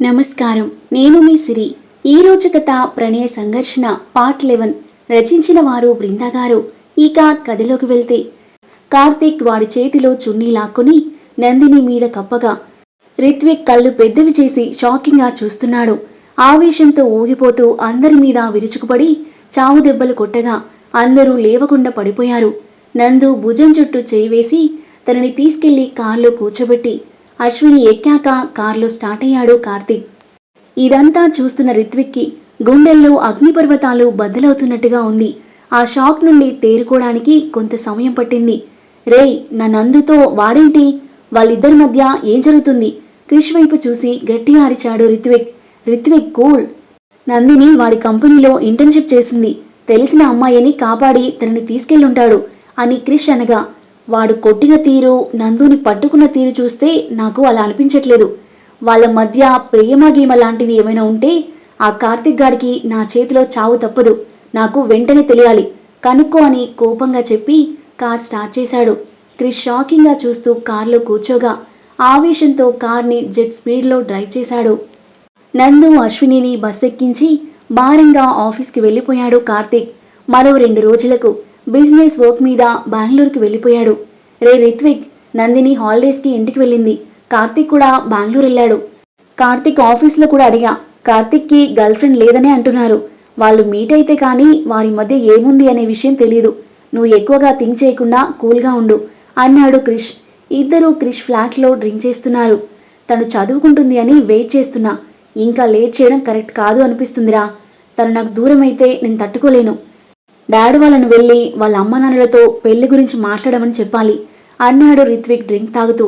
నమస్కారం. నేను మీ సిరి. ఈ కథ ప్రణయ సంఘర్షణ పార్ట్ లెవెన్. రచించిన వారు బృందగారు ఇక కథలోకి వెళ్తే కార్తీక్ వాడి చేతిలో చున్నీ లాక్కుని నందిని మీద కప్పగా రిత్విక్ కళ్ళు పెద్దవి చేసి షాకింగ్గా చూస్తున్నాడు. ఆవేశంతో ఊగిపోతూ అందరి మీద విరుచుకుపడి చావు దెబ్బలు కొట్టగా అందరూ లేవకుండా పడిపోయారు. నందు భుజం చుట్టూ చేయి వేసి తనని తీసుకెళ్ళి కారులో కూర్చోబెట్టి అశ్విని ఎక్కాక కారులో స్టార్ట్ అయ్యాడు కార్తీక్. ఇదంతా చూస్తున్న రిత్విక్కి గుండెల్లో అగ్నిపర్వతాలు బద్దలవుతున్నట్టుగా ఉంది. ఆ షాక్ నుండి తేరుకోవడానికి కొంత సమయం పట్టింది. రేయ్ నా నందుతో వాడేంటి? వాళ్ళిద్దరి మధ్య ఏం జరుగుతుంది? క్రిష్ వైపు చూసి గట్టిగా అరిచాడు రిత్విక్. రిత్విక్ కూల్. నందిని వాడి కంపెనీలో ఇంటర్న్షిప్ చేసింది. తెలిసిన అమ్మాయిని కాపాడి తనని తీసుకెళ్ళుంటాడు అని క్రిష్ అనగా వాడు కొట్టిన తీరు నందుని పట్టుకున్న తీరు చూస్తే నాకు అలా అనిపించట్లేదు. వాళ్ళ మధ్య ప్రేమ గీమ లాంటివి ఏమైనా ఉంటే ఆ కార్తిక్ గాడికి నా చేతిలో చావు తప్పదు. నాకు వెంటనే తెలియాలి. కనుక్కో అని కోపంగా చెప్పి కార్ స్టార్ట్ చేశాడు. క్రిష్ షాకింగ్గా చూస్తూ కార్లో కూర్చోగా. ఆవేశంతో కార్ని జెట్ స్పీడ్లో డ్రైవ్ చేశాడు. నందు అశ్వినిని బస్ ఎక్కించి భారంగా ఆఫీస్కి వెళ్ళిపోయాడు కార్తీక్. మరో రెండు రోజులకు బిజినెస్ వర్క్ మీద బెంగళూరుకి వెళ్ళిపోయాడు. రే రిత్విక్ నందిని హాలిడేస్కి ఇంటికి వెళ్ళింది. కార్తీక్ కూడా బెంగళూరు వెళ్ళాడు. కార్తీక్ ఆఫీస్లో కూడా అడిగా కార్తీక్కి గర్ల్ ఫ్రెండ్ లేదనే అంటున్నారు. వాళ్ళు మీట్ అయితే కానీ వారి మధ్య ఏముంది అనే విషయం తెలియదు నువ్వు ఎక్కువగా థింక్ చేయకుండా కూల్గా ఉండు అన్నాడు క్రిష్. ఇద్దరూ క్రిష్ ఫ్లాట్లో డ్రింక్ చేస్తున్నారు. తను చదువుకుంటుంది అని వెయిట్ చేస్తున్నా. ఇంకా లేట్ చేయడం కరెక్ట్ కాదు అనిపిస్తుందిరా. తను నాకు దూరం అయితే నేను తట్టుకోలేను. డాడీ వాళ్ళను వెళ్ళి వాళ్ళ అమ్మ నాన్నలతో పెళ్ళి గురించి మాట్లాడమని చెప్పాలి. అన్నాడు రిత్విక్ డ్రింక్ తాగుతూ.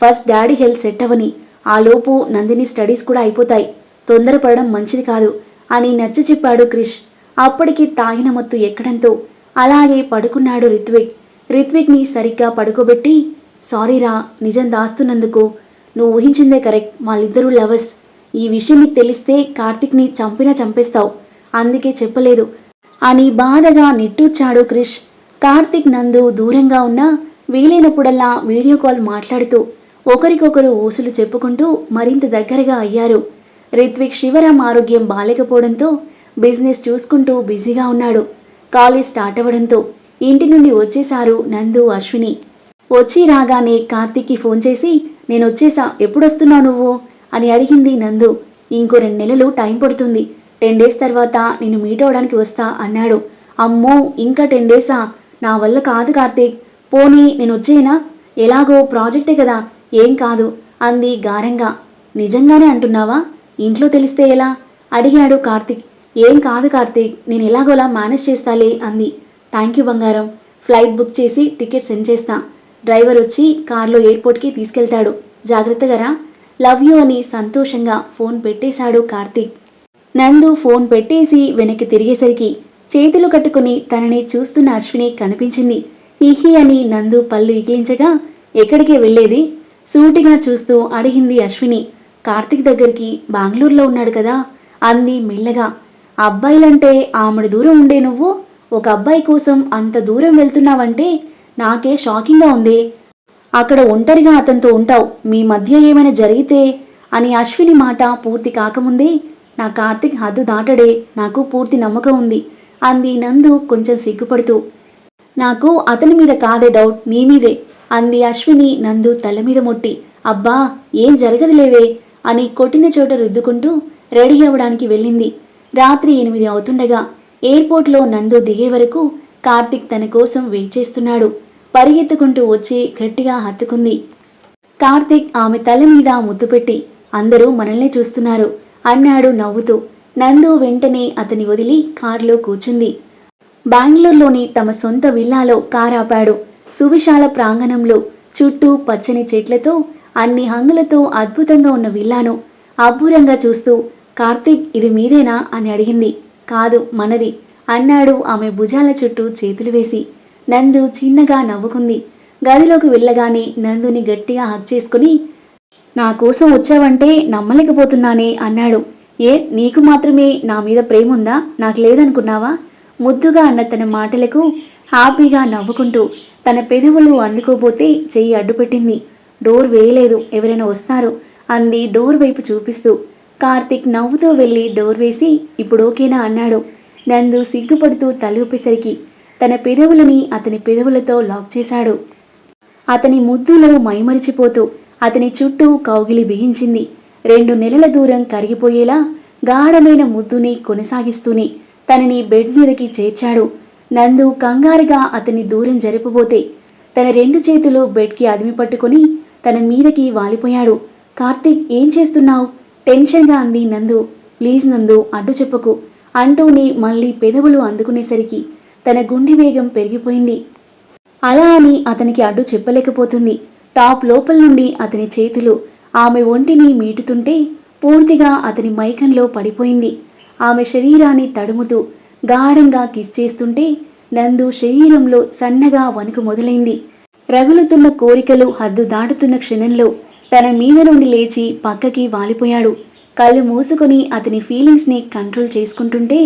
ఫస్ట్ డాడీ హెల్త్ సెట్ అవని ఆ లోపు నందిని స్టడీస్ కూడా అయిపోతాయి. తొందరపడడం మంచిది కాదు అని నచ్చ చెప్పాడు క్రిష్. అప్పటికి తాగిన మత్తు ఎక్కడంతో అలాగే పడుకున్నాడు రిత్విక్. రిత్విక్ని సరిగ్గా పడుకోబెట్టి సారీరా నిజం దాస్తున్నందుకు. నువ్వు ఊహించిందే కరెక్ట్. వాళ్ళిద్దరూ లవర్స్. ఈ విషయం నీకు తెలిస్తే కార్తిక్ని చంపినా చంపేస్తావు. అందుకే చెప్పలేదు. అని బాధగా నిట్టూర్చాడు క్రిష్. కార్తిక్ నందు దూరంగా ఉన్నా వీలైనప్పుడల్లా వీడియో కాల్ మాట్లాడుతూ ఒకరికొకరు ఊసులు చెప్పుకుంటూ మరింత దగ్గరగా అయ్యారు. రిత్విక్ శివరాం ఆరోగ్యం బాలేకపోవడంతో బిజినెస్ చూసుకుంటూ బిజీగా ఉన్నాడు. కాలేజ్ స్టార్ట్ అవ్వడంతో ఇంటి నుండి వచ్చేశారు నందు అశ్విని. వచ్చి రాగానే కార్తిక్కి ఫోన్ చేసి నేను వచ్చేసా ఎప్పుడొస్తున్నావు నువ్వు? అని అడిగింది నందు. ఇంకో రెండు నెలలు టైం పడుతుంది. టెన్ డేస్ తర్వాత నేను మీట్ అవ్వడానికి వస్తా అన్నాడు. అమ్మో ఇంకా టెన్ డేసా? నా వల్ల కాదు కార్తీక్. పోనీ నేను వచ్చేనా? ఎలాగో ప్రాజెక్టే కదా. ఏం కాదు అంది గారంగా. నిజంగానే అంటున్నావా? ఇంట్లో తెలిస్తే ఎలా? అడిగాడు కార్తీక్. ఏం కాదు కార్తీక్ నేను ఎలాగోలా మేనేజ్ చేస్తాలే అంది. థ్యాంక్ యూ బంగారం. ఫ్లైట్ బుక్ చేసి టికెట్ సెండ్ చేస్తా. డ్రైవర్ వచ్చి కార్లో ఎయిర్పోర్ట్కి తీసుకెళ్తాడు. జాగ్రత్తగా రా. లవ్ యూ అని సంతోషంగా ఫోన్ పెట్టేశాడు కార్తీక్. నందు ఫోన్ పెట్టేసి వెనక్కి తిరిగేసరికి చేతులు కట్టుకుని తనని చూస్తున్న అశ్విని కనిపించింది. హిహి అని నందు పళ్ళు ఇగిలించగా ఎక్కడికి వెళ్ళేది? సూటిగా చూస్తూ అడిగింది అశ్విని. కార్తీక్ దగ్గరికి బెంగళూరులో ఉన్నాడు కదా? అంది మెల్లగా. అబ్బాయిలంటే ఆమెడు దూరం ఉండే నువ్వు? ఒక అబ్బాయి కోసం అంత దూరం వెళ్తున్నావంటే నాకే షాకింగ్గా ఉంది. అక్కడ ఒంటరిగా అతనితో ఉంటావు. మీ మధ్య ఏమైనా జరిగితే అని అశ్విని మాట పూర్తి కాకముందే నా కార్తిక్ హద్దు దాటడే నాకు పూర్తి నమ్మకం ఉంది అంది నందు కొంచెం సిగ్గుపడుతూ. నాకు అతని మీద కాదే డౌట్ నీ మీదే అంది అశ్విని నందు తల మీద మొట్టి. అబ్బా ఏం జరగదులేవే అని కొట్టిన చోట రుద్దుకుంటూ రెడీ అవ్వడానికి వెళ్ళింది. రాత్రి ఎనిమిది అవుతుండగా ఎయిర్పోర్ట్లో నందు దిగే వరకు కార్తిక్ తన కోసం వెయిట్ చేస్తున్నాడు. పరిగెత్తుకుంటూ వచ్చి గట్టిగా హత్తుకుంది. కార్తిక్ ఆమె తల మీద ముద్దు పెట్టి అందరూ మనల్నే చూస్తున్నారు. అన్నాడు నవ్వుతూ. నందు వెంటనే అతని వదిలి కారులో కూర్చుంది. బెంగళూరులోని తమ సొంత విల్లాలో కారు ఆపాడు సువిశాల ప్రాంగణంలో చుట్టూ పచ్చని చెట్లతో అన్ని హంగులతో అద్భుతంగా ఉన్న విల్లాను అబ్బురంగా చూస్తూ కార్తీక్ ఇది మీదేనా అని అడిగింది. కాదు మనది అన్నాడు ఆమె భుజాల చుట్టూ చేతులు వేసి. నందు చిన్నగా నవ్వుకుంది. గదిలోకి వెళ్ళగానే నందుని గట్టిగా హక్ చేసుకుని నా కోసం వచ్చావంటే నమ్మలేకపోతున్నానే అన్నాడు. ఏ నీకు మాత్రమే నా మీద ప్రేమ ఉందా నాకు లేదనుకున్నావా? ముద్దుగా అన్న తన మాటలకు హ్యాపీగా నవ్వుకుంటూ తన పెదవులు అందుకోబోతే చెయ్యి అడ్డుపెట్టింది. డోర్ వేయలేదు ఎవరైనా వస్తారు అంది డోర్ వైపు చూపిస్తూ. కార్తిక్ నవ్వుతూ వెళ్ళి డోర్ వేసి ఇప్పుడు ఓకేనా అన్నాడు. నందు సిగ్గుపడుతూ తలూపేసరికి తన పెదవులని అతని పెదవులతో లాక్ చేశాడు. అతని ముద్దులో మైమరిచిపోతూ అతని చుట్టూ కౌగిలి బిగించింది. రెండు నెలల దూరం కరిగిపోయేలా గాఢమైన ముద్దుని కొనసాగిస్తూనే తనని బెడ్ మీదకి చేర్చాడు. నందు కంగారుగా అతన్ని దూరం జరపబోతే తన రెండు చేతులు బెడ్కి అదిమి పట్టుకుని తన మీదకి వాలిపోయాడు. కార్తీక్ ఏం చేస్తున్నావు? టెన్షన్గా అంది నందు. ప్లీజ్ నందు అడ్డు చెప్పకు అంటూనే మళ్ళీ పెదవులు అందుకునేసరికి తన గుండె వేగం పెరిగిపోయింది. అలా అని అతనికి అడ్డు చెప్పలేకపోతుంది. టాప్ లోపల నుండి అతని చేతులు ఆమె ఒంటిని మీటుతుంటే పూర్తిగా అతని మైకంలో పడిపోయింది. ఆమె శరీరాన్ని తడుముతూ గాఢంగా కిస్ చేస్తుంటే నందు శరీరంలో సన్నగా వణుకు మొదలైంది. రగులుతున్న కోరికలు హద్దు దాటుతున్న క్షణంలో తన మీద నుండి లేచి పక్కకి వాలిపోయాడు. కళ్ళు మూసుకొని అతని ఫీలింగ్స్ని కంట్రోల్ చేసుకుంటుంటే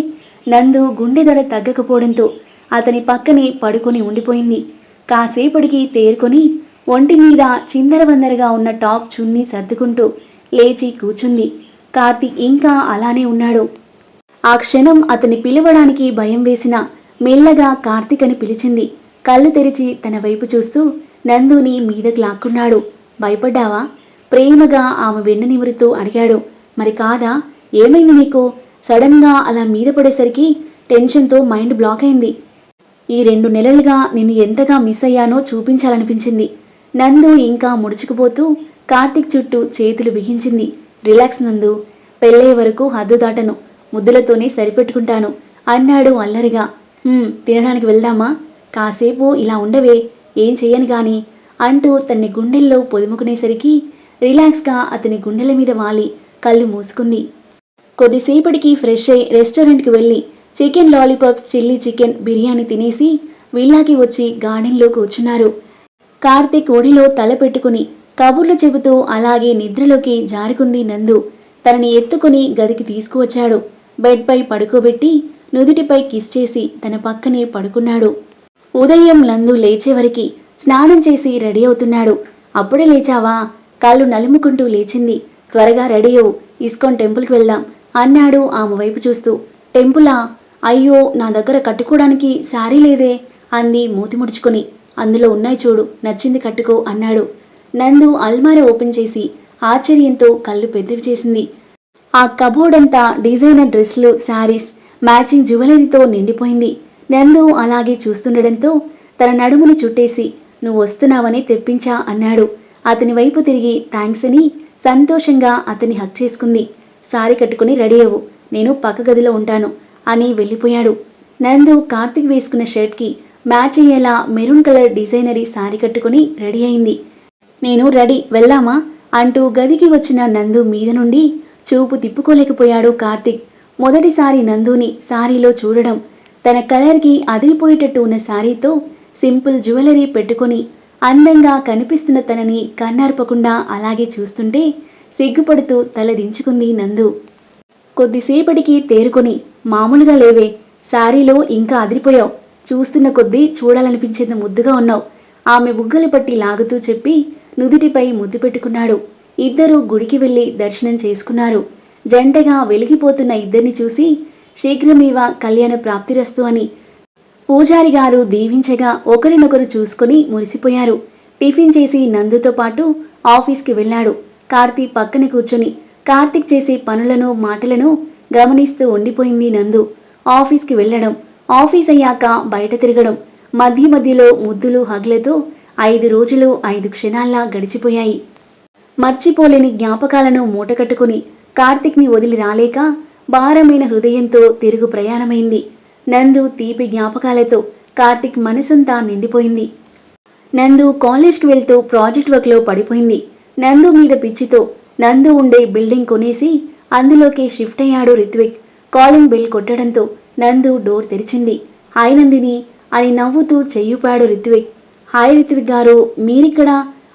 నందు గుండెదడ తగ్గకపోవడంతో అతని పక్కనే పడుకొని ఉండిపోయింది. కాసేపటికి తేరుకొని ఒంటి మీద చిందరవందరగా ఉన్న టాప్ చున్నీ సర్దుకుంటూ లేచి కూర్చుంది కార్తీక్ ఇంకా అలానే ఉన్నాడు. ఆ క్షణం అతని పిలవడానికి భయం వేసిన మెల్లగా కార్తీక్ అని పిలిచింది. కళ్ళు తెరిచి తన వైపు చూస్తూ నందుని మీదకు లాక్కున్నాడు. భయపడ్డావా? ప్రేమగా ఆమె వెన్ను నిమురుతూ అడిగాడు. మరి కాదా? ఏమైంది నీకు? సడన్గా అలా మీద పడేసరికి టెన్షన్తో మైండ్ బ్లాక్ అయింది. ఈ రెండు నెలలుగా నిన్ను ఎంతగా మిస్ అయ్యానో చూపించాలనిపించింది. నందు ఇంకా ముడుచుకుపోతూ కార్తిక్ చుట్టూ చేతులు బిగించింది. రిలాక్స్ నందు పెళ్ళే వరకు హద్దు దాటను. ముద్దులతోనే సరిపెట్టుకుంటాను అన్నాడు అల్లరిగా. తినడానికి వెళ్దామా? కాసేపు ఇలా ఉండవే ఏం చేయను గాని అంటూ తన్ని గుండెల్లో పొదుముకునేసరికి రిలాక్స్గా అతని గుండెల మీద వాలి కళ్ళు మూసుకుంది. కొద్దిసేపటికి ఫ్రెష్ అయి రెస్టారెంట్కి వెళ్ళి chicken lollipops chilli chicken biryani తినేసి విల్లాకి వచ్చి గార్డెన్లో కూర్చున్నారు. కార్తీక్ ఒడిలో తల పెట్టుకుని కబుర్లు చెబుతూ అలాగే నిద్రలోకి జారుకుంది నందు. తనని ఎత్తుకుని గదికి తీసుకువచ్చాడు. బెడ్పై పడుకోబెట్టి నుదుటిపై కిస్ చేసి తన పక్కనే పడుకున్నాడు. ఉదయం నందు లేచేవరికి స్నానం చేసి రెడీ అవుతున్నాడు. అప్పుడే లేచావా? కాళ్ళు నలుముకుంటూ లేచింది. త్వరగా రెడీ అవు ఇస్కాన్ టెంపుల్కి వెళ్దాం అన్నాడు ఆమె వైపు చూస్తూ. టెంపులా? అయ్యో నా దగ్గర కట్టుకోవడానికి శారీ లేదే అంది మూతి ముడుచుకుని. అందులో ఉన్నాయి చూడు నచ్చింది కట్టుకో అన్నాడు. నందు అల్మారా ఓపెన్ చేసి ఆశ్చర్యంతో కళ్ళు పెద్దవి చేసింది. ఆ కబోర్డ్ అంతా డిజైనర్ డ్రెస్లు శారీస్ మ్యాచింగ్ జ్యువెలరీతో నిండిపోయింది. నందు అలాగే చూస్తుండడంతో తన నడుముని చుట్టేసి నువ్వు వస్తున్నావని తెప్పించా అన్నాడు. అతని వైపు తిరిగి థ్యాంక్స్ అని సంతోషంగా అతన్ని హక్ చేసుకుంది. సారీ కట్టుకుని రెడీ అవ్వు నేను పక్క గదిలో ఉంటాను అని వెళ్ళిపోయాడు. నందు కార్తిక్ వేసుకున్న షర్ట్కి మ్యాచ్ అయ్యేలా మెరూన్ కలర్ డిజైనరీ సారీ కట్టుకుని రెడీ అయింది. నేను రెడీ వెళ్దామా? అంటూ గదికి వచ్చిన నందు మీద నుండి చూపు తిప్పుకోలేకపోయాడు కార్తిక్. మొదటిసారి నందుని సారీలో చూడడం తన కలర్కి అదిరిపోయేటట్టు ఉన్న సారీతో సింపుల్ జ్యువెలరీ పెట్టుకొని అందంగా కనిపిస్తున్న తనని కన్నార్పకుండా అలాగే చూస్తుంటే సిగ్గుపడుతూ తల దించుకుంది నందు. కొద్దిసేపటికి తేరుకొని మామూలుగా లేవే శారీలో ఇంకా అదిరిపోయావు. చూస్తున్న కొద్దీ చూడాలనిపించేంత ముద్దుగా ఉన్నావు. ఆమె బుగ్గలు పట్టి లాగుతూ చెప్పి నుదుటిపై ముద్దు పెట్టుకున్నాడు. ఇద్దరూ గుడికి వెళ్ళి దర్శనం చేసుకున్నారు. జంటగా వెలిగిపోతున్న ఇద్దరిని చూసి శీఘ్రమేవ కళ్యాణ ప్రాప్తిరస్తు అని పూజారి గారు దీవించగా ఒకరినొకరు చూసుకుని మురిసిపోయారు. టిఫిన్ చేసి నందుతో పాటు ఆఫీస్కి వెళ్ళాడు. కార్తీ పక్కన కూర్చొని కార్తీక్ చేసే పనులను మాటలను గమనిస్తూ ఉండిపోయింది నందు. ఆఫీస్కి వెళ్ళడం ఆఫీస్ అయ్యాక బయట తిరగడం మధ్య మధ్యలో ముద్దులు హగ్లతో ఐదు రోజులు ఐదు క్షణాల్లా గడిచిపోయాయి. మర్చిపోలేని జ్ఞాపకాలను మూటకట్టుకుని కార్తిక్ని వదిలి రాలేక భారమైన హృదయంతో తిరుగు ప్రయాణమైంది. నందు తీపి జ్ఞాపకాలతో కార్తిక్ మనసంతా నిండిపోయింది. నందు కాలేజ్కి వెళ్తూ ప్రాజెక్ట్ వర్క్లో పడిపోయింది. నందు మీద పిచ్చితో నందు ఉండే బిల్డింగ్ కొనేసి అందులోకి షిఫ్ట్ అయ్యాడు రిత్విక్. కాలింగ్ బిల్ కొట్టడంతో నందు డోర్ తెరిచింది. హాయ్ నందిని అని నవ్వుతూ చెయ్యుపాడు రిత్విక్ హాయ్ రిత్విక్ గారు మీరిక్కడ?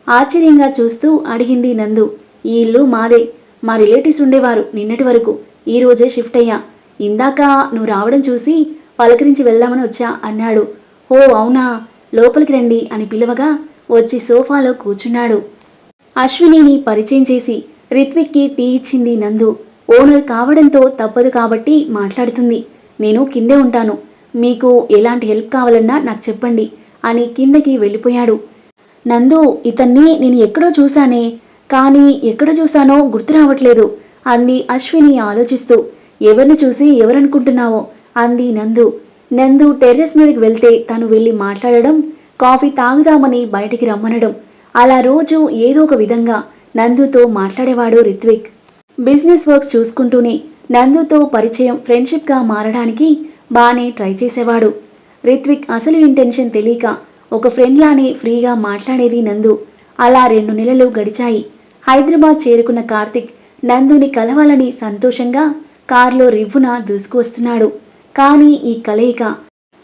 ఆశ్చర్యంగా చూస్తూ అడిగింది నందు. ఈ ఇల్లు మాదే. మా రిలేటివ్స్ ఉండేవారు నిన్నటి వరకు. ఈ రోజే షిఫ్ట్ అయ్యా. ఇందాక నువ్వు రావడం చూసి పలకరించి వెళ్దామని వచ్చా అన్నాడు. ఓ అవునా? లోపలికి రండి అని పిలవగా వచ్చి సోఫాలో కూర్చున్నాడు. అశ్వినిని పరిచయం చేసి రిత్విక్కి టీ ఇచ్చింది నందు. ఓనర్ కావడంతో తప్పదు కాబట్టి మాట్లాడుతుంది. నేను కిందే ఉంటాను. మీకు ఎలాంటి హెల్ప్ కావాలన్నా నాకు చెప్పండి అని కిందకి వెళ్ళిపోయాడు. నందు ఇతన్ని నేను ఎక్కడో చూశానే కానీ ఎక్కడ చూశానో గుర్తు రావట్లేదు అంది అశ్విని ఆలోచిస్తూ. ఎవరిని చూసి ఎవరనుకుంటున్నావో అంది నందు. నందు టెర్రస్ మీదకి వెళ్తే తను వెళ్ళి మాట్లాడడం కాఫీ తాగుదామని బయటికి రమ్మనడం. అలా రోజు ఏదో ఒక విధంగా నందుతో మాట్లాడేవాడు రిత్విక్. బిజినెస్ వర్క్స్ చూసుకుంటూనే నందుతో పరిచయం ఫ్రెండ్షిప్గా మారడానికి బాగానే ట్రై చేసేవాడు. రిత్విక్ అసలు ఇంటెన్షన్ తెలియక ఒక ఫ్రెండ్లానే ఫ్రీగా మాట్లాడేది నందు. అలా రెండు నెలలు గడిచాయి. హైదరాబాద్ చేరుకున్న కార్తిక్ నందుని కలవాలని సంతోషంగా కారులో రివ్వున దూసుకువస్తున్నాడు. కానీ ఈ కలయిక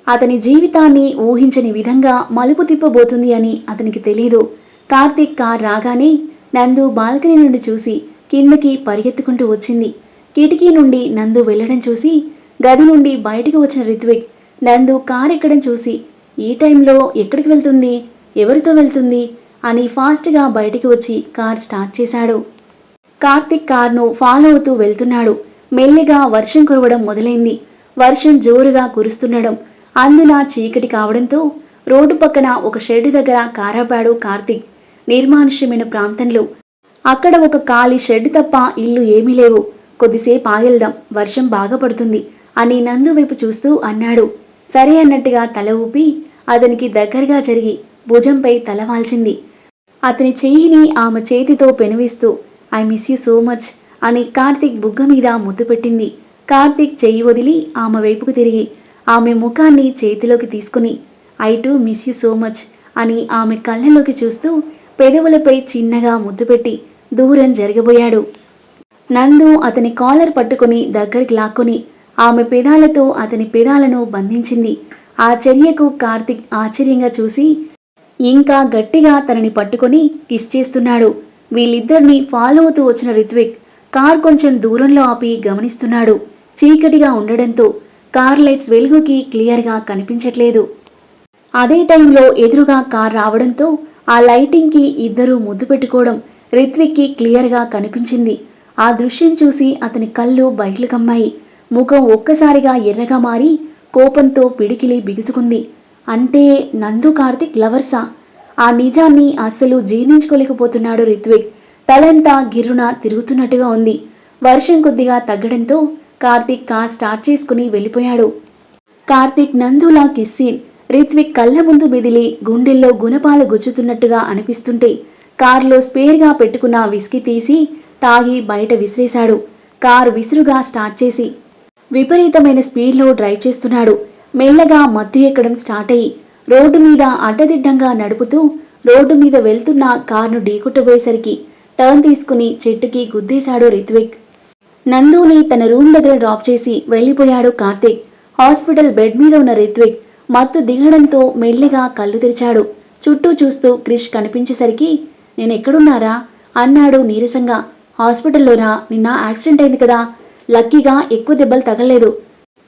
అతని జీవితాన్ని ఊహించని విధంగా మలుపు తిప్పబోతుంది అని అతనికి తెలీదు. కార్తిక్ కార్ రాగానే నందు బాల్కనీ నుండి చూసి కిందకి పరిగెత్తుకుంటూ వచ్చింది. కిటికీ నుండి నందు వెళ్ళడం చూసి గది నుండి బయటికి వచ్చిన రిత్విక్ నందు కార్ ఎక్కడం చూసి ఈ టైంలో ఎక్కడికి వెళ్తుంది? ఎవరితో వెళ్తుంది? అని ఫాస్ట్గా బయటికి వచ్చి కార్ స్టార్ట్ చేశాడు. కార్తిక్ కార్ను ఫాలో అవుతూ వెళ్తున్నాడు. మెల్లిగా వర్షం కురవడం మొదలైంది. వర్షం జోరుగా కురుస్తుండడం అందున చీకటి కావడంతో రోడ్డు పక్కన ఒక షెడ్ దగ్గర కారాపాడు కార్తిక్. నిర్మానుష్యమైన ప్రాంతంలో. అక్కడ ఒక ఖాళీ షెడ్ తప్ప ఇల్లు ఏమీ లేవు. కొద్దిసేపు ఆగెళ్దాం వర్షం బాగా పడుతుంది అని నందు వైపు చూస్తూ అన్నాడు. సరే అన్నట్టుగా తల ఊపి అతనికి దగ్గరగా జరిగి భుజంపై తల వాల్చింది. అతని చెయ్యిని ఆమె చేతితో పెనవిస్తూ I miss you so much అని కార్తీక్ బుగ్గ మీద ముద్దు పెట్టింది. కార్తీక్ చెయ్యి వదిలి ఆమె వైపుకు తిరిగి ఆమె ముఖాన్ని చేతిలోకి తీసుకుని I too miss you so much అని ఆమె కళ్ళలోకి చూస్తూ పెదవులపై చిన్నగా ముద్దు పెట్టి దూరం జరగబోయాడు. నందు అతని కాలర్ పట్టుకుని దగ్గరికి లాక్కొని ఆమె పెదాలతో అతని పెదాలను బంధించింది. ఆ చర్యకు కార్తిక్ ఆశ్చర్యంగా చూసి ఇంకా గట్టిగా తనని పట్టుకొని కిస్ చేస్తున్నాడు. వీళ్ళిద్దరిని ఫాలో అవుతూ వచ్చిన రిత్విక్ కార్ కొంచెం దూరంలో ఆపి గమనిస్తున్నాడు. చీకటిగా ఉండడంతో కార్ లైట్స్ వెలుగుకి క్లియర్గా కనిపించట్లేదు. అదే టైంలో ఎదురుగా కార్ రావడంతో ఆ లైటింగ్కి ఇద్దరూ ముద్దు పెట్టుకోవడం రిత్విక్కి క్లియర్గా కనిపించింది. ఆ దృశ్యం చూసి అతని కళ్ళు బయట్లు కమ్మాయి ముఖం ఒక్కసారిగా ఎర్రగా మారి కోపంతో పిడికిలి బిగుసుకుంది. అంటే నందు కార్తిక్ లవర్సా? ఆ నిజాన్ని అస్సలు జీర్ణించుకోలేకపోతున్నాడు రిత్విక్. తలంతా గిర్రున తిరుగుతున్నట్టుగా ఉంది. వర్షం కొద్దిగా తగ్గడంతో కార్తిక్ కార్ స్టార్ట్ చేసుకుని వెళ్ళిపోయాడు. కార్తిక్ నందులా కిస్సీన్ రిత్విక్ కళ్ళ ముందు మెదిలి గుండెల్లో గుణపాలు గుచ్చుతున్నట్టుగా అనిపిస్తుంటే కారులో స్పేర్గా పెట్టుకున్న విస్కీ తీసి తాగి బయట విసిరేశాడు. కారు విసురుగా స్టార్ట్ చేసి విపరీతమైన స్పీడ్లో డ్రైవ్ చేస్తున్నాడు. మెల్లగా మత్తు ఎక్కడం స్టార్ట్ అయ్యి రోడ్డు మీద అడ్డదిడ్డంగా నడుపుతూ రోడ్డు మీద వెళ్తున్న కారును ఢీకొట్టబోయేసరికి టర్న్ తీసుకుని చెట్టుకి గుద్దేశాడు రిత్విక్. నందుని తన రూమ్ దగ్గర డ్రాప్ చేసి వెళ్ళిపోయాడు కార్తీక్. హాస్పిటల్ బెడ్ మీద ఉన్న రిత్విక్ మత్తు దిగడంతో మెల్లిగా కళ్ళు తెరిచాడు. చుట్టూ చూస్తూ క్రిష్ కనిపించేసరికి నేనెక్కడున్నారా? అన్నాడు నీరసంగా. హాస్పిటల్లోనా? నిన్న యాక్సిడెంట్ అయింది కదా. లక్కీగా ఎక్కువ దెబ్బలు తగలేదు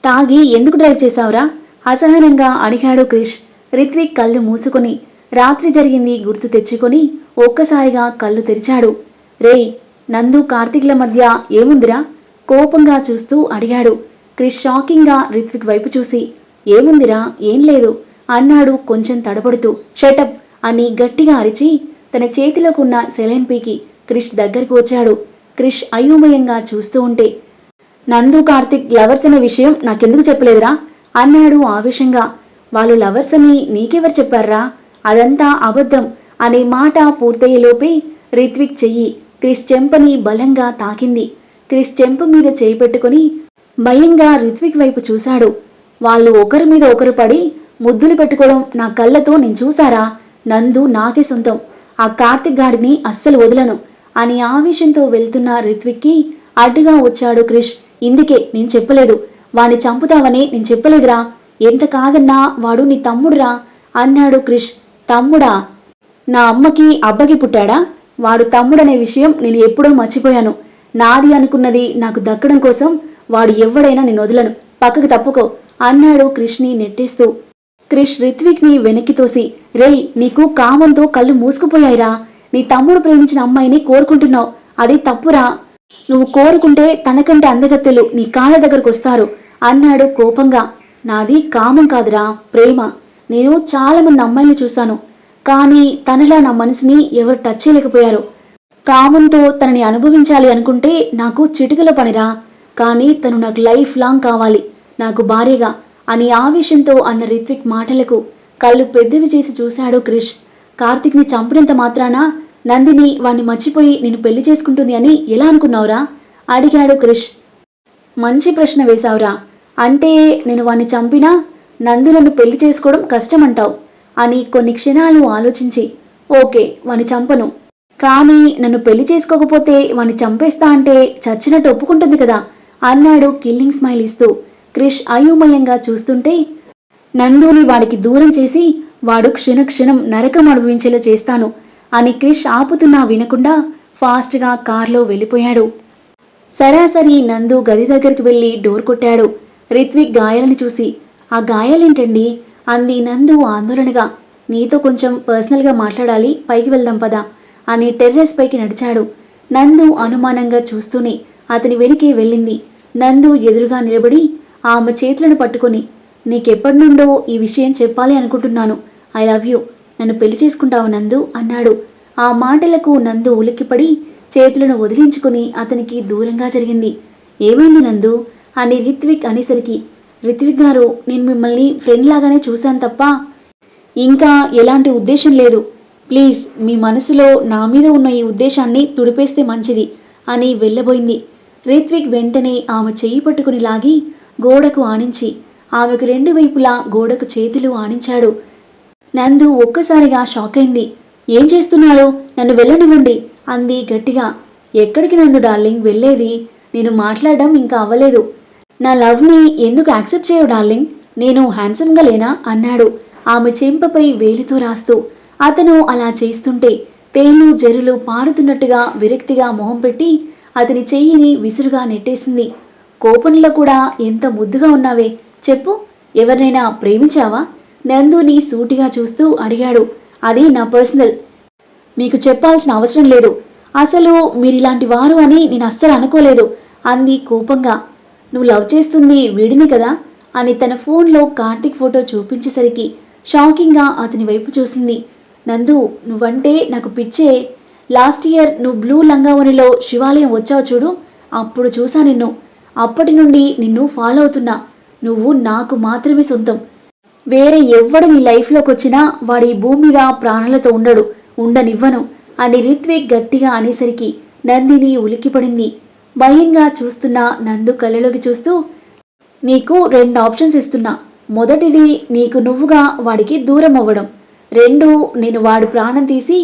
తాగి ఎందుకు డ్రైవ్ చేశావురా? అసహనంగా అడిగాడు క్రిష్. రిత్విక్ కళ్ళు మూసుకొని రాత్రి జరిగింది గుర్తు తెచ్చుకొని ఒక్కసారిగా కళ్ళు తెరిచాడు. రేయ్ నందు కార్తీక్ల మధ్య ఏముందిరా? కోపంగా చూస్తూ అడిగాడు. క్రిష్ షాకింగ్గా రిత్విక్ వైపు చూసి ఏముందిరా? ఏం లేదు. అన్నాడు కొంచెం తడబడుతూ. షటప్ అని గట్టిగా అరిచి తన చేతిలోకున్న సెలైన్ పీకి క్రిష్ దగ్గరికి వచ్చాడు. క్రిష్ అయోమయంగా చూస్తూ ఉంటే నందు కార్తిక్ లవర్స్ అనే విషయం నాకెందుకు చెప్పలేదురా? అన్నాడు ఆవేశంగా. వాళ్ళు లవర్స్ అని నీకెవరు చెప్పారా అదంతా అబద్ధం అనే మాట పూర్తయ్యేలోపే రిత్విక్ చెయ్యి క్రిస్ చెంపని బలంగా తాకింది. క్రిస్ చెంప మీద చేయి పెట్టుకుని భయంగా రిత్విక్ వైపు చూశాడు. వాళ్ళు ఒకరి మీద ఒకరు పడి ముద్దులు పెట్టుకోవడం నా కళ్ళతో నేను చూసారా నందు నాకే సొంతం. ఆ కార్తిక్ గాడిని అస్సలు వదలను. అని ఆవేశంతో వెళ్తున్న రిత్విక్కి అడ్డుగా వచ్చాడు క్రిష్. ఇందుకే నేను చెప్పలేదు. వాణ్ణి చంపుతావని నేను చెప్పలేదురా. ఎంత కాదన్నా వాడు నీ తమ్ముడురా అన్నాడు క్రిష్. తమ్ముడా? నా అమ్మకి అబ్బకి పుట్టాడా? వాడు తమ్ముడనే విషయం నేను ఎప్పుడో మర్చిపోయాను. నాది అనుకున్నది నాకు దక్కడం కోసం వాడు ఎవడైనా నేను వదలను. పక్కకు తప్పుకో అన్నాడు క్రిష్ని నెట్టేస్తూ. క్రిష్ రిత్విక్ని వెనక్కి తోసి రేయ్ నీకు కామంతో కళ్ళు మూసుకుపోయాయిరా. నీ తమ్ముడు ప్రేమించిన అమ్మాయిని కోరుకుంటున్నావు. అది తప్పురా. నువ్వు కోరుకుంటే తనకంటే అందగత్తెలు నీ కాళ్ళ దగ్గరకు వస్తారు. అన్నాడు కోపంగా. నాది కామం కాదురా ప్రేమ. నేను చాలామంది అమ్మాయిని చూశాను. కానీ తనలా నా మనసుని ఎవరు టచ్ చేయలేకపోయారు. కామంతో తనని అనుభవించాలి అనుకుంటే నాకు చిటికల పనిరా. కానీ తను నాకు లైఫ్ లాంగ్ కావాలి నాకు భార్యగా అని ఆవేశంతో అన్న రిత్విక్ మాటలకు కళ్ళు పెద్దవి చేసి చూశాడు క్రిష్. కార్తిక్ని చంపినంత మాత్రాన నందిని వాణ్ణి మర్చిపోయి నిన్ను పెళ్ళి చేసుకుంటుంది అని ఎలా అనుకున్నావురా? అడిగాడు క్రిష్. మంచి ప్రశ్న వేశావురా. అంటే నేను వాణ్ణి చంపినా నందు నన్ను పెళ్ళి చేసుకోవడం కష్టమంటావు అని కొన్ని క్షణాలు ఆలోచించి ఓకే వాణ్ణి చంపను. కానీ నన్ను పెళ్ళి చేసుకోకపోతే వాణ్ణి చంపేస్తా అంటే చచ్చినట్టు ఒప్పుకుంటుంది కదా అన్నాడు కిల్లింగ్ స్మైల్ ఇస్తూ క్రిష్ అయోమయంగా చూస్తుంటే నందుని వాడికి దూరం చేసి వాడు క్షణక్షణం నరకం అనుభవించేలా చేస్తాను అని క్రిష్ ఆపుతున్నా వినకుండా ఫాస్ట్గా కార్లో వెళ్ళిపోయాడు. సరాసరి నందు గది దగ్గరికి వెళ్ళి డోర్ కొట్టాడు. రిత్విక్ గాయాలను చూసి ఆ గాయాలేంటండి? అంది నందు ఆందోళనగా. నీతో కొంచెం పర్సనల్గా మాట్లాడాలి పైకి వెళ్దాం పదా అని టెర్రస్ పైకి నడిచాడు. నందు అనుమానంగా చూస్తూనే అతని వెనుకే వెళ్ళింది. నందు ఎదురుగా నిలబడి ఆమె చేతులను పట్టుకొని నీకెప్పటి నుండో ఈ విషయం చెప్పాలి అనుకుంటున్నాను. I love you. నన్ను పెళ్ళి చేసుకుంటావు నందు అన్నాడు. ఆ మాటలకు నందు ఉలిక్కిపడి చేతులను వదిలించుకుని అతనికి దూరంగా జరిగింది. ఏమైంది నందు? అని రిత్విక్ అనేసరికి రిత్విక్ గారు నేను మిమ్మల్ని ఫ్రెండ్ లాగానే చూశాను తప్ప ఇంకా ఎలాంటి ఉద్దేశం లేదు. ప్లీజ్ మీ మనసులో నా మీద ఉన్న ఈ ఉద్దేశాన్ని తుడిపేస్తే మంచిది అని వెళ్ళబోయింది. రిత్విక్ వెంటనే ఆమె చెయ్యి పట్టుకుని లాగి గోడకు ఆనించి ఆమెకు రెండు వైపులా గోడకు చేతులు ఆనించాడు. నందు ఒక్కసారిగా షాక్ అయింది. ఏం చేస్తున్నారు? నన్ను వెళ్ళనివ్వండి అంది గట్టిగా. ఎక్కడికి నందు డార్లింగ్? వెళ్ళేది? నేను మాట్లాడడం ఇంకా అవ్వలేదు. నా లవ్ని ఎందుకు యాక్సెప్ట్ చేయవు డార్లింగ్? నేను హ్యాండ్సమ్గా లేనా? అన్నాడు. ఆమె చెంపపై వేలితో రాస్తూ. అతను అలా చేస్తుంటే తేళ్ళు జరులు పారుతున్నట్టుగా విరక్తిగా మొహం పెట్టి అతని చెయ్యిని విసురుగా నెట్టేసింది. కోపంలో కూడా ఎంత ముద్దుగా ఉన్నావే చెప్పు. ఎవరినైనా ప్రేమించావా? నందుని సూటిగా చూస్తూ అడిగాడు. అది నా పర్సనల్. మీకు చెప్పాల్సిన అవసరం లేదు. అసలు మీరు ఇలాంటి వారు అని నేను అస్సలు అనుకోలేదు అంది కోపంగా. నువ్వు లవ్ చేస్తుంది వీడిని కదా అని తన ఫోన్లో కార్తిక్ ఫోటో చూపించేసరికి షాకింగ్గా అతని వైపు చూసింది. నందు నువ్వంటే నాకు పిచ్చే. లాస్ట్ ఇయర్ నువ్వు బ్లూ లంగావనిలో శివాలయం వచ్చావు చూడు అప్పుడు చూసా నిన్ను. అప్పటి నుండి నిన్ను ఫాలో అవుతున్నా. నువ్వు నాకు మాత్రమే సొంతం. వేరే ఎవ్వడు నీ లైఫ్లోకి వచ్చినా వాడి ఈ భూమి మీద ప్రాణాలతో ఉండడు ఉండనివ్వను అని రిత్విక్ గట్టిగా అనేసరికి నందిని ఉలిక్కిపడింది. భయంగా చూస్తున్న నందు కళ్ళలోకి చూస్తూ నీకు రెండు ఆప్షన్స్ ఇస్తున్నా. మొదటిది నీకు నువ్వుగా వాడికి దూరం అవ్వడం రెండు నేను వాడి ప్రాణం తీసి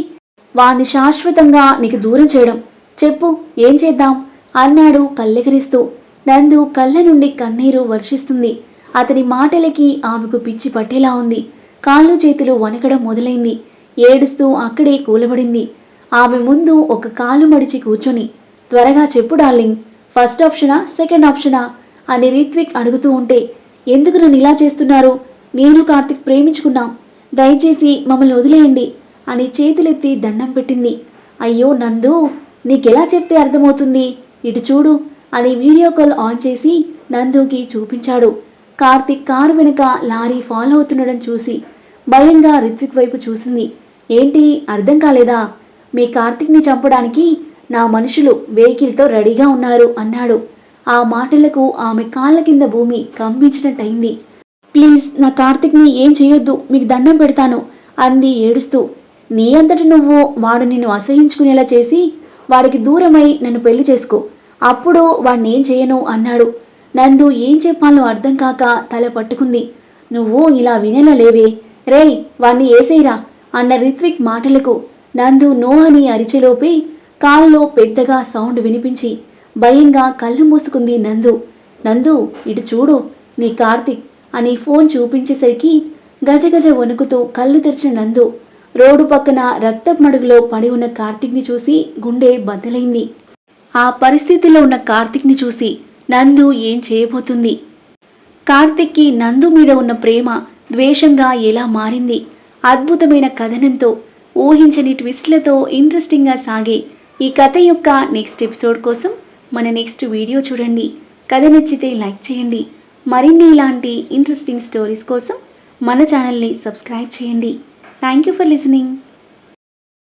వాణ్ణి శాశ్వతంగా నీకు దూరం చేయడం. చెప్పు ఏం చేద్దాం? అన్నాడు కళ్ళెగరిస్తూ. నందు కళ్ళ నుండి కన్నీరు వర్షిస్తుంది. అతని మాటలకి ఆమెకు పిచ్చి పట్టేలా ఉంది. కాళ్ళు చేతులు వణకడం మొదలైంది. ఏడుస్తూ అక్కడే కూలబడింది. ఆమె ముందు ఒక కాలు మడిచి కూర్చొని త్వరగా చెప్పు డార్లింగ్ ఫస్ట్ ఆప్షనా సెకండ్ ఆప్షనా? అని రిత్విక్ అడుగుతూ ఉంటే ఎందుకు నన్ను ఇలా చేస్తున్నారు? నేను కార్తిక్ ప్రేమించుకున్నాం. దయచేసి మమ్మల్ని వదిలేయండి అని చేతులెత్తి దండం పెట్టింది. అయ్యో నందు నీకెలా చెప్తే అర్థమవుతుంది? ఇటు చూడు అని వీడియో కాల్ ఆన్ చేసి నందుకి చూపించాడు. కార్తిక్ కారు వెనుక లారీ ఫాలో అవుతుండడం చూసి భయంగా రిత్విక్ వైపు చూసింది. ఏంటి? అర్థం కాలేదా? మీ కార్తిక్ని చంపడానికి నా మనుషులు వెహికల్తో రెడీగా ఉన్నారు అన్నాడు. ఆ మాటలకు ఆమె కాళ్ళ కింద భూమి కంపించినట్టయింది. ప్లీజ్ నా కార్తిక్ని ఏం చేయొద్దు మీకు దండం పెడతాను అంది ఏడుస్తూ. నీ అంతటి నువ్వు వాడు నిన్ను అసహించుకునేలా చేసి వాడికి దూరమై నన్ను పెళ్ళి చేసుకో. అప్పుడు వాడిని ఏం చేయను అన్నాడు. నందు ఏం చెప్పాలో అర్థం కాక తల పట్టుకుంది. నువ్వు ఇలా వినేలా లేవే. రేయ్ వాణ్ణి ఏసేయరా అన్న రిత్విక్ మాటలకు నందు నో అని అరిచెలోపే కాల్లో పెద్దగా సౌండ్ వినిపించి భయంగా కళ్ళు మూసుకుంది నందు. నందు ఇటు చూడు నీ కార్తిక్ అని ఫోన్ చూపించేసరికి గజగజ వణుకుతూ కళ్ళు తెరిచిన నందు రోడ్డు పక్కన రక్తపు మడుగులో పడి ఉన్న కార్తిక్ని చూసి గుండె బద్దలైంది. ఆ పరిస్థితిలో ఉన్న కార్తిక్ని చూసి నందు ఏం చేయబోతుంది? కార్తిక్కి నందు మీద ఉన్న ప్రేమ ద్వేషంగా ఎలా మారింది? అద్భుతమైన కథనంతో ఊహించని ట్విస్ట్లతో ఇంట్రెస్టింగ్గా సాగే ఈ కథ యొక్క నెక్స్ట్ ఎపిసోడ్ కోసం మన నెక్స్ట్ వీడియో చూడండి. కథ నచ్చితే లైక్ చేయండి. మరిన్ని ఇలాంటి ఇంట్రెస్టింగ్ స్టోరీస్ కోసం మన ఛానల్ని సబ్స్క్రైబ్ చేయండి. Thank you for listening.